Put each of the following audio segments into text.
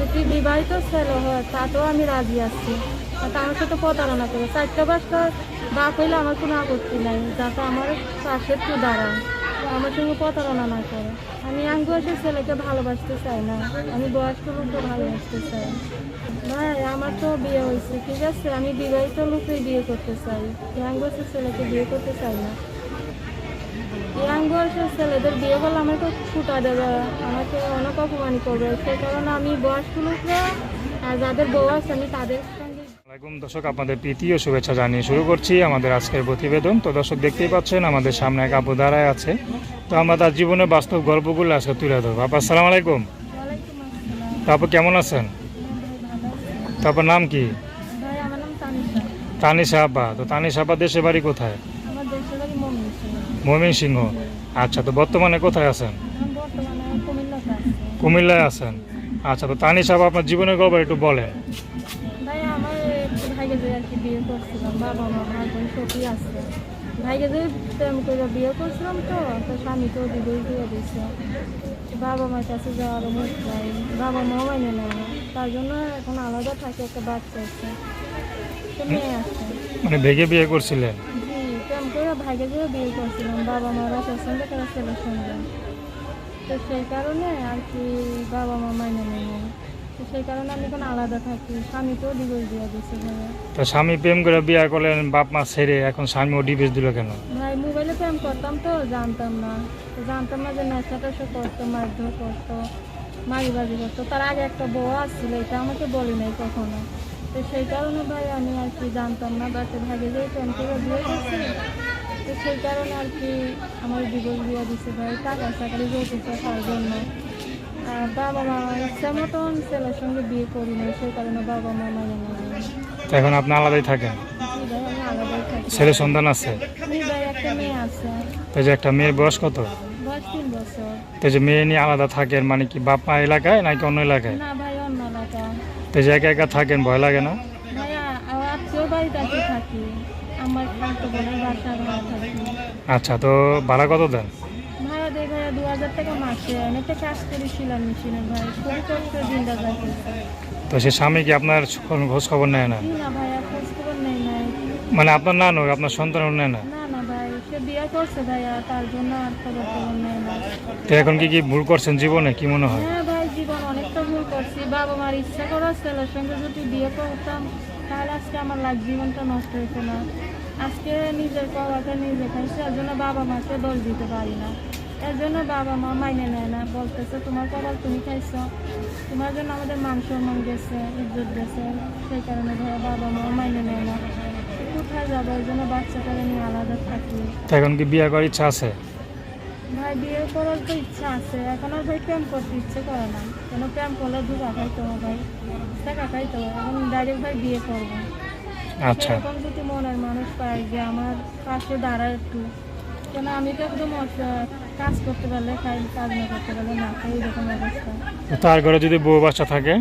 যদি বিবাহিত ছেলে হয়, তাতেও আমি রাজি আছি। আমার সাথে প্রতারণা করে চারটা পাঁচটা বাপ হইলে আমার কোনো আপত্তি নাই, যাতে আমার পাশে একটু দাঁড়ায়। আমার সঙ্গে প্রতারণা না করে। আমি বয়সের ছেলেকে ভালোবাসতে চাই না। আমি বয়স্ক লোককে ভালোবাসতে চাই। ভাই, আমার তো বিয়ে হয়েছে, ঠিক আছে? আমি বিবাহিত লোককেই বিয়ে করতে চাই। বয়সের ছেলেকে বিয়ে করতে চাই না। ইয়াং বয়সের ছেলেদের বিয়ে করলে আমাকে ফুটা দেবে আমাকে অনেক অপমান করবে। সেই কারণে আমি বয়স্ক লোকরা আর যাদের বউ আছে আমি তাদের সঙ্গে দর্শক আপনাদের প্রীতি ও শুভেচ্ছা জানিয়ে শুরু করছি আমাদের আজকের প্রতিবেদন। তো দর্শক দেখতেই পাচ্ছেন আমাদের সামনে এক আপু দাঁড়ায় আছে। তো আমরা তার জীবনের বাস্তব গল্পগুলো আজকে তুলে ধরবো। আপা আসসালামু আলাইকুম। ওয়ালাইকুম আসসালাম। তো আপু কেমন আছেন? ভাই ভালো আছি। তো আপনার নাম কি তানিশা আপা। তো তানিশা আপা দেশের বাড়ি কোথায়? আমার দেশের বাড়ি মমিন ময়মন সিংহ আচ্ছা তো বর্তমানে কোথায় আছেন? কুমিল্লায় আছেন। আচ্ছা তো তানি আপা আপনার জীবনের গল্প একটু বলেন। ভাইকে যে প্রেম করে বিয়ে করছিলাম তো তো স্বামী তো দিদিই দিয়ে দিয়েছে। বাবা মার কাছে যাওয়ার মুখ নাই বাবা মাও মেনে নেয় না। তার জন্য এখন আলাদা থাকে একটা বাচ্চা আছে। মেয়ে আছে। মানে ভেগে বিয়ে করছিলেন? ভাইকে যে বিয়ে করছিলাম বাবা মা মারা সঙ্গে করে ছেলের সঙ্গে। তো সেই কারণে আর কি বাবা মা মাইনে নেয় না। তো সেই কারণে আমি এখন আলাদা থাকি স্বামীকেও ডিভোর্স দিয়ে দিচ্ছে ভাইয়া। তো স্বামী প্রেম করে বিয়ে করলেন বাপ মা ছেড়ে এখন স্বামীও ডিভোর্স দিল কেন? ভাই মোবাইলে প্রেম করতাম তো জানতাম না। তো জানতাম না যে নেশা টেশা করতো মারধর করতো মারিবাজি করতো। তার আগে একটা বউ আসছিল এটা আমাকে বলি নাই কখনো। তো সেই কারণে ভাই আমি আর কি জানতাম না বাচ্চা ভাগে যে প্রেম করে বিয়ে করছি তো সেই কারণে আর কি আমার ডিভোর্স দিয়ে দিচ্ছে ভাই। টাকা চাকরি যেতেছে তার জন্য। আর বাবা মা ইচ্ছা মতন ছেলের সঙ্গে বিয়ে করি না সেই কারণে বাবা মা মানে তো এখন আপনি আলাদাই থাকেন? ছেলে সন্তান আছে? জি ভাই একটা মেয়ে আছে। তো যে একটা মেয়ের বয়স কত? বয়স তিন বছর। তো যে মেয়ে নিয়ে আলাদা থাকেন মানে কি বাপ মা এলাকায় নাকি অন্য এলাকায়? না ভাই অন্য এলাকা। তো যে একা একা থাকেন ভয় লাগে না? আচ্ছা তো ভাড়া কত দেন? ভাড়া দেয় ভাইয়া দু হাজার টাকা মাসে। কাজ করি শিলার মেশিনে ভাই। খুবই কষ্ট তো সে স্বামী কি আপনার খোঁজ খবর নেয় না? না ভাইয়া খোঁজ খবর নেই। নাই মানে আপনার না নয় আপনার সন্তানও নেয় না? না না ভাই সে বিয়ে করছে ভাইয়া তার জন্য আর খবর খবর নেই না। তো এখন কি কি ভুল করছেন জীবনে কি মনে হয়? হ্যাঁ ভাই জীবন অনেকটা ভুল করছি। বাবা মার ইচ্ছা করা ছেলের সঙ্গে যদি বিয়ে করতাম তাহলে আজকে আমার লাইফ জীবনটা নষ্ট হতো না। আজকে নিজের পাওয়াটা নিজে খাইছি এর জন্য বাবা মাকে দোষ দিতে পারি না। এর জন্য বাবা মা মাইনে নেয় না বলতেছে তোমার কপাল তুমি খাইছ। তোমার জন্য আমাদের মান সম্মান গেছে ইজ্জত গেছে। সেই কারণে ভাইয়া বাবা মা মাইনে নেয় না। কোথায় যাব এর জন্য বাচ্চাটাকে নিয়ে আলাদা থাকি। এখন কি বিয়ে করার ইচ্ছা আছে? ভাই বিয়ে করার তো ইচ্ছা আছে। এখন আর ভাই প্রেম করতে ইচ্ছে করে না। কেন প্রেম করলে ধোকা খাইতে ভাই। টাকা খাইতে এখন ডাইরেক্ট ভাই বিয়ে করব। আচ্ছা এরকম যদি মনের মানুষ পায় যে আমার পাশে দাঁড়ায় একটু কেন আমি তো একদম। কাজ করতে পারলে খাই কাজ না করতে পারলে না খাই এরকম অবস্থা তার ঘরে যদি বউ বাচ্চা থাকে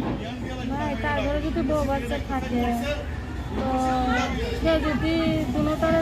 ভাই তার ঘরে যদি বউ বাচ্চা থাকে তো সে যদি দুটারে